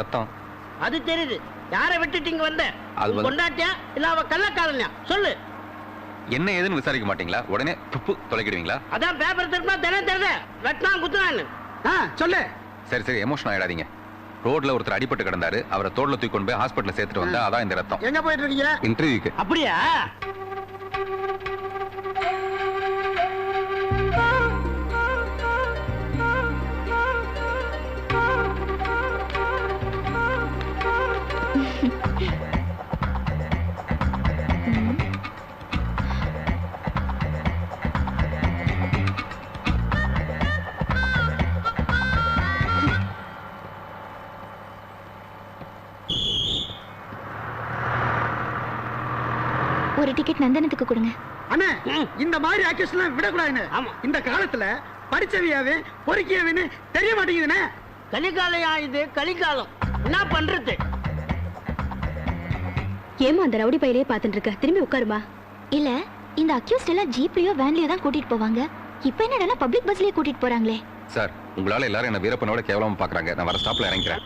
ரத்தம். அது தெரியுது. யாரை விட்டுட்டு இங்க வந்த? அது பொண்டாட்டியா? இல்ல அவ கள்ளக்காரன்யா சொல்லு. என்ன ஏதுன்னு விசாரிக்க மாட்டீங்களா? உடனே துப்பு தொலைக்கிடுவீங்களா? அதான் பேப்பர் திருப்பினா தினம் தெரியுது வெட்டினா குத்துனான்னு ஆ சொல்லு. சரி சரி எமோஷன் ஆயிடாதீங்க. ரோட்ல ஒருத்தர் அடிபட்டு கிடந்தாரு. அவரை தோல்ல தூக்கி கொண்டு போய் ஹாஸ்பிட்டல் சேர்த்துட்டு வந்தா அதான் இந்த ரத்தம். எங்க போயிட்டு இருக்கீங்க? இன்டர்வியூக்கு அப்படியா? டிக்கெட் நந்தனத்துக்கு கொடுங்க. அண்ணே இந்த மாதிரி ஆக்டர்ஸ்லாம் விடக்கூடாதுன்னு ஆமா. இந்த காலத்துல படிச்சவியாவே பொறுக்கியவன்னு தெரிய மாட்டேங்குதுண்ணே. கலிகாலையா இது? கலிகாலம். என்ன பண்றது? ஏமா அந்த ரவுடி பையிலே பாத்துட்டு இருக்க திரும்பி உட்காருமா? இல்ல இந்த அக்யூஸ்ட் எல்லாம் ஜீப்லயோ வேன்லயோ தான் கூட்டிட்டு போவாங்க. இப்போ என்னடா பப்ளிக் பஸ்லயே கூட்டிட்டு போறாங்களே? சார் உங்களால எல்லாரும் என்ன வீரப்பனோட கேவலமா பாக்குறாங்க நான் வர ஸ்டாப்ல இறங்கிறேன்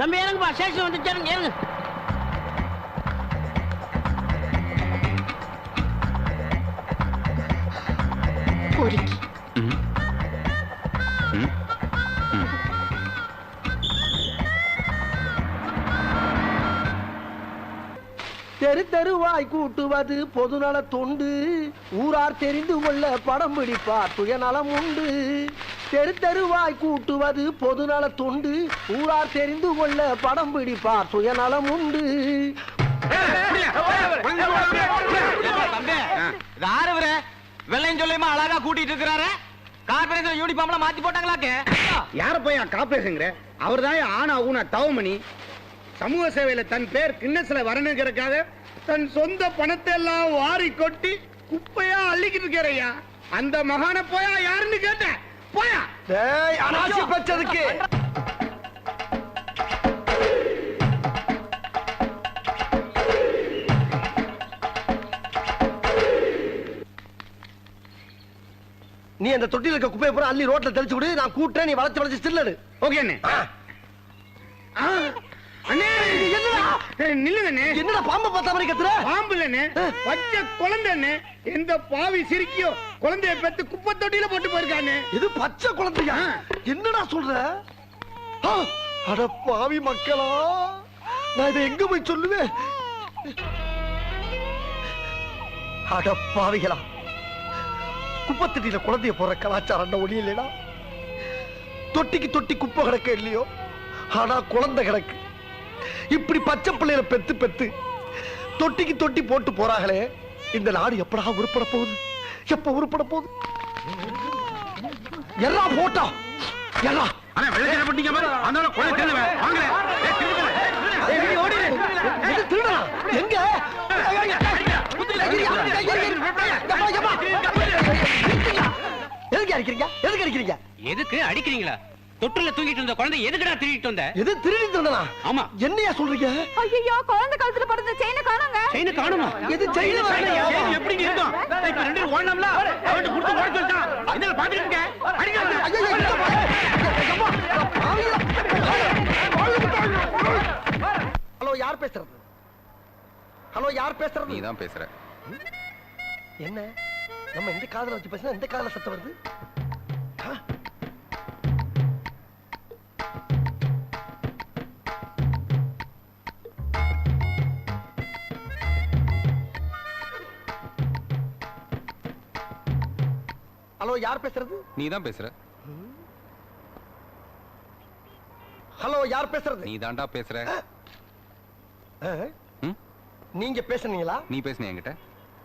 தம்பி ஏனுங்கப்பா ஸ்டேஷன் வந்து சேருங்க ம். தெரு தெருவாய் கூட்டுவது பொதுநல தொண்டு ஊரார் தெரிந்து கொள்ள படம் பிடிப்பார் சுயநலம் உண்டு தெரு தெருவாய் கூட்டுவது பொதுநல தொண்டு ஊரார் தெரிந்து கொள்ள படம் பிடிப்பார் சுயநலம் உண்டு யாரு வெள்ளையும் சொல்லியுமா அழகா கூட்டிட்டு இருக்கிறாரு? கார்பரேஷன் யூனிஃபார்ம்ல மாத்தி போட்டாங்களாக்கு? யார போய் காப்பேசுங்கிற அவர் தான் ஆனா ஊனா தவமணி. சமூக சேவையில தன் பேர் கிண்ணஸ்ல வரணுங்கிறதுக்காக தன் சொந்த பணத்தை எல்லாம் வாரி கொட்டி குப்பையா அள்ளிக்கிட்டு இருக்கிறையா அந்த மகான போயா யாருன்னு கேட்டேன். போயா. டேய், அனாசி பச்சதுக்கு நீ அந்த தொட்டியில் இருக்க குப்பையை பூரா அள்ளி ரோட்ல தெளிச்சு விடு நான் கூட்டுறேன் நீ வளைச்சு வளைச்சு ஸ்டில்லடு ஓகே அண்ணே. ஆ, அண்ணே. ஏய், நில்லுங்க அண்ணே. என்னடா பாம்பை பார்த்த மாதிரி கத்துற? பாம்பு இல்லண்ணே பச்சை குழந்தை அண்ணே. எந்த பாவி சிரிக்கியோ குழந்தைய பெத்து குப்பை தொட்டியில போட்டு போயிருக்கானே இது பச்சை குழந்தையா? என்னடா சொல்ற? ஆ, அட பாவி மக்களா நான் இதை எங்க போய் சொல்லுவேன்? அட பாவிகளா குப்பத்தட்டியில குழந்தைய போற கலாச்சாரம் ஒளி இல்லைடா தொட்டிக்கு தொட்டி குப்பை கிடக்க இல்லையோ ஆனா குழந்தை கிடக்கு இப்படி பச்சை பிள்ளையில பெத்து பெத்து தொட்டிக்கு தொட்டி போட்டு போறாங்களே இந்த நாடு எப்படா உருப்பட போகுது எப்ப உருப்பட போகுது எல்லாம் போட்டா எல்லாம். எது திருடனா? எங்க? எதுக்கு அடிக்கிறீங்க எதுக்கு அடிக்கிறீங்க எதுக்கு அடிக்கிறீங்களா தொட்டுல தூங்கிட்டு இருந்த குழந்தை எதுக்குடா திருடிட்டு வந்த எது திருடி திருடனா ஆமா என்னையா சொல்றீங்க ஐயோ குழந்தை கழுத்துல படுத்த செயினை காணோங்க செயின காணுமா எது செயின் செயின் எப்படிங்க இருக்கும் இப்ப ரெண்டு பேரும் ஓடலாம்ல அவன்கிட்ட கொடுத்து ஓட சொல்லிட்டான் என்ன பாத்துட்டு இருக்க அடிக்காத ஹலோ யார் பேசுறது ஹலோ யார் பேசுறது நீ தான் பேசுற என்ன நம்ம இந்த காதுல வச்சு பேசினா இந்த காதுல சத்தம் வருது? ஹலோ யார் பேசுறது? நீ தான் பேசுற. ஹலோ யார் பேசுறது? நீ தான்டா பேசுற? நீங்க பேசுனீங்களா? நீ பேசுன என்கிட்ட?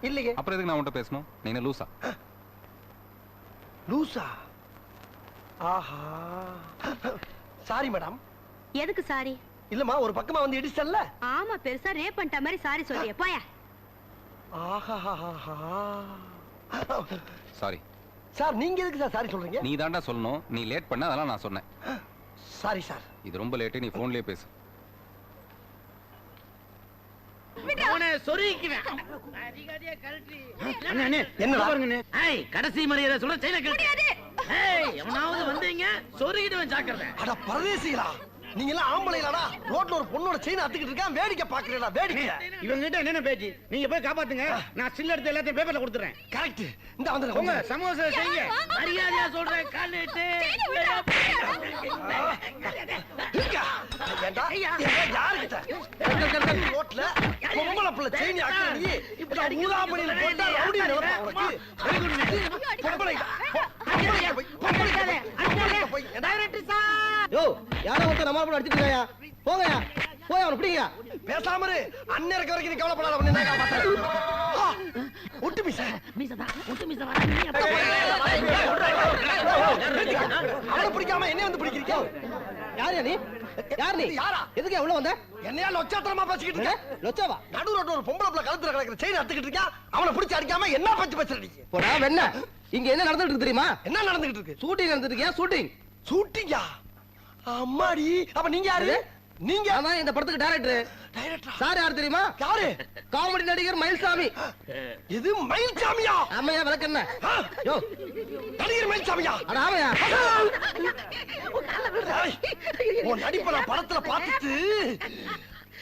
இல்லையே. அப்புறம் எதுக்கு நான் உன்கிட்ட பேசணும்? நீ என்ன லூசா. லூசா? ஆஹா. சாரி மேடம் எதுக்கு சாரி இல்லம்மா ஒரு பக்கமா வந்து இடிச்சல்ல ஆமா பெருசா ரேப் பண்ணிட்ட மாதிரி சாரி சொல்லிய போயா. ஆஹா சாரி சார் நீங்க எதுக்கு சார் சாரி சொல்றீங்க? நீ தான்டா சொல்லணும். நீ லேட் பண்ண அதெல்லாம் நான் சொன்னேன். சாரி சார் இது ரொம்ப லேட்டு நீ போன்லயே பேசு. அவனை சொருகிக்குவேன். என்னடா? பாருங்கண்ணே. ஏய் கடைசி மரியாதை சொல்ல செயினை கழட்டி ஏய் எவனாவது வந்தீங்க சொருகிடுவேன் ஜாக்கிரதை. அட பரதேசிகளா? நீங்க எல்லாம் ஆம்பளைலடா ரோட்ல ஒரு பொண்ணோட செயின் அத்துக்கிட்டு இருக்கேன். வேடிக்கை பாக்குறீங்களா வேடிக்கை. இவங்க கிட்ட என்னென்ன பேச்சு? நீங்க போய் காப்பாத்துங்க. நான் சில்ல எடுத்து எல்லாத்தையும் பேப்பர்ல கொடுத்துறேன். கரெக்ட் இந்த வந்து உங்க சமூக சேவை செய்யுங்க. மரியாதையா சொல்றேன் காலிட்டு ரோட்ல பொம்பளை பிள்ளை செயின் ஆக்கி இப்படி ஊதாமணியில போட்டா ரவுடி நிலப்பா உனக்கு பொம்பளை யாரோ ஒருத்தர் நம்ம போல அடிச்சிட்டு போங்கயா போய் அவனை பிடிங்க பேசாம அண்ணன் இருக்க வரைக்கும் நீ கவலைப்படாத உன்னை நான் காப்பாத்துறேன் ஒட்டு மிஸ் மீசதா முட்டு மீச வரா நீ அப்ப அவனை பிடிக்காம என்ன வந்து பிடிக்கிறீங்க யார் நீ யார் நீ யாரா எதுக்கு எவ்வளவு வந்த என்னையா லொச்சாத்தனமா பேசிக்கிட்டு இருக்க? லொச்சவா? நடு ரோட்ல ஒரு பொம்பளை பிள்ளை கழுத்துல கிடக்குற செயின் அத்துக்கிட்டு இருக்கான் அவனை பிடிச்சு அடிக்காம என்ன பச்சு பேசுற நீ போடா வெண்ண. இங்க என்ன நடந்துட்டு இருக்கு தெரியுமா? என்ன நடந்துகிட்டு இருக்கு? ஷூட்டிங் நடந்துட்டு இருக்கியா? ஷூட்டிங் ஷூட்டிங்கா அம்மாடி. அப்ப நீங்க யாரு? நீங்க? அதான் இந்த படத்துக்கு டைரக்டர் டைரக்டரா சார் யார் தெரியுமா? யாரு? காமெடி நடிகர் மயில்சாமி. இது மயில்சாமியா? ஆமையா விளக்கு என்ன? யோ. நடிகர் மயில்சாமியா? அட ஆமையா. உன் நடிப்பை நான் படத்துல பார்த்துட்டு.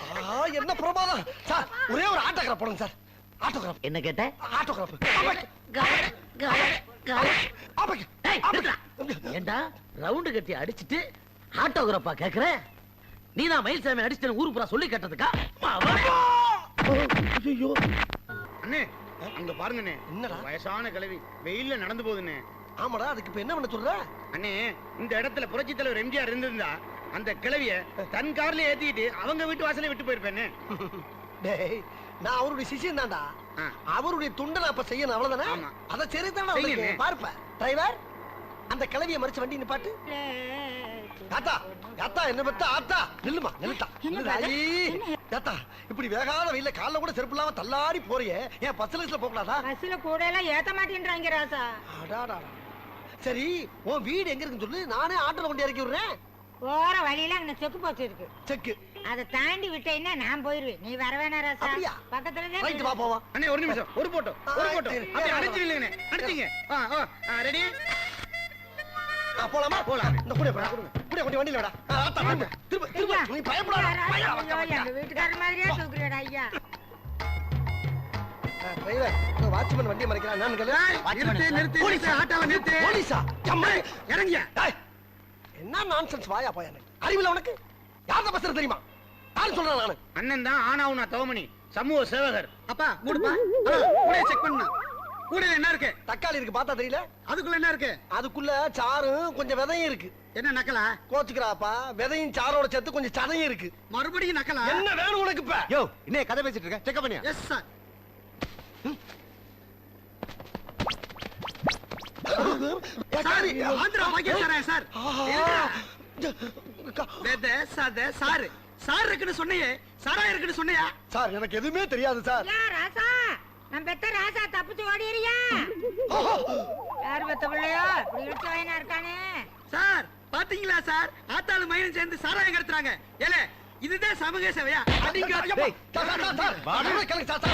ஆ, என்ன பிரமாதம் சார் ஒரே ஒரு ஆட்டோகிராஃப் போடுங்க சார். ஆட்டோகிராஃப் என்ன கேட்ட? ஆட்டோகிராஃப் நிறுத்துடா. ஏண்டா ரவுண்டு கட்டி அடிச்சிட்டு ஆட்டோகிராஃபா கேக்குற நீதான் மயில்சாமி அடிச்சிட்டு ஊரு பூரா சொல்லி கேட்டதுக்கா? ஐயோ. அண்ணே அங்க பாருங்கண்ணே. என்னடா? வயசான கிழவி வெயில்ல நடந்து போகுதுண்ணே. ஆமாடா அதுக்கு இப்ப என்ன பண்ண சொல்ற? அண்ணே இந்த இடத்துல புரட்சி தலைவர் எம்ஜிஆர் இருந்திருந்தா அந்த கிழவிய தன் கார்ல ஏத்திட்டு அவங்க வீட்டு வாசலே விட்டு போயிருப்பேன்னு டேய் நான் அவருடைய சிஷியன் தான்டா. அவருடைய துண்டை நான் இப்ப செய்யணும் அவ்வளவுதானே. அத சரி தானே செய்யுங்க. பார்ப்ப. டிரைவர் அந்த கிளவிய மறிச்சு வண்டி நிப்பாட்டு. தாத்தா தாத்தா என்ன பத்தா? ஆத்தா நில்லுமா நில்லுட்டா. நில்லுடாயி தாத்தா? இப்படி வேகாத வெயில கால்ல கூட செருப்பு இல்லாம தள்ளாடி போறியே. ஏன் பஸ் லிஸ்ட்ல போக கூடாதா பஸ்ல கூட எல்லாம் ஏத்த மாட்டேன்றாங்க ராசா. அடாடா. சரி உன் வீடு எங்க இருக்குன்னு சொல்லு. நானே ஆட்டோல கொண்டு இறக்கி விடுறேன். போற வழியில அங்க செக்கு போச்சு இருக்கு. செக்கு. அதை தாண்டி விட்டேன்னா நான் போயிருவேன். நீ வர வேணா ராசா? பக்கத்துல ரைட் வா போவா. அண்ணே ஒரு நிமிஷம். ஒரு போட்டோ. ஒரு போட்டோ. அப்படியே அடிச்சிருங்களே அடிச்சிங்க. ஆ ரெடி? போலாமா? போலாம். இந்த கூட போடா கூட கொஞ்சம் வண்டியில வாடா. ஆ, ஆத்தா திரும்ப திரும்ப. திரும்ப நீ பயப்படாத. பயம் எங்க வீட்டுக்காரர் மாதிரியே தூக்குறடா ஐயா? டிரைவர் வாட்ச்மேன் வண்டியை மறைக்கிறான். என்னன்னு கேளு நிறுத்து நிறுத்து போலீஸா? ஆட்டோவை நிறுத்து. போலீஸா? அம்மா இறங்கிய? டேய், என்ன நான்சென்ஸ் வாயா போயா அறிவில உனக்கு? யார்தான் பேசுறது தெரியுமா? யாரு சொல்றேன் நானு? அண்ணன் தான் ஆனாவுனா தவமணி. சமூக சேவகர். அப்பா கூடுப்பா கூட செக் பண்ணா. கூட என்ன இருக்கு? தக்காளி இருக்கு பார்த்தா தெரியல. அதுக்குள்ள என்ன இருக்கு? அதுக்குள்ள சாரும் கொஞ்சம் விதையும் இருக்கு. என்ன நக்கலா? கோச்சுக்கிறாப்பா விதையும் சாரோட சேர்த்து கொஞ்சம் சதையும் இருக்கு. மறுபடியும் நக்கலா? என்ன வேணும் உனக்கு இப்ப? யோ இன்னே கதை பேசிட்டு இருக்க. செக் பண்ணியா? Yes sir sorry. ஆந்திரா பாக்கியசாரா சார் ஆஹா. வெத சத சாரு சார் இருக்குன்னு சொன்னையே. சாரா இருக்குன்னு சொன்னையா? சார் எனக்கு எதுவுமே தெரியாது சார்? நான் பெத்த ராசா தப்பிச்சு ஓடிறியா யார் பெத்த பிள்ளையோ? இப்படி இழுத்து வயனா இருக்கானே. சார் பாத்தீங்களா சார்? ஆத்தாளு மயிலும் சேர்ந்து சாராயம் கடத்துறாங்க. ஏலே இதுதான் சமூக சேவையா? அடிங்க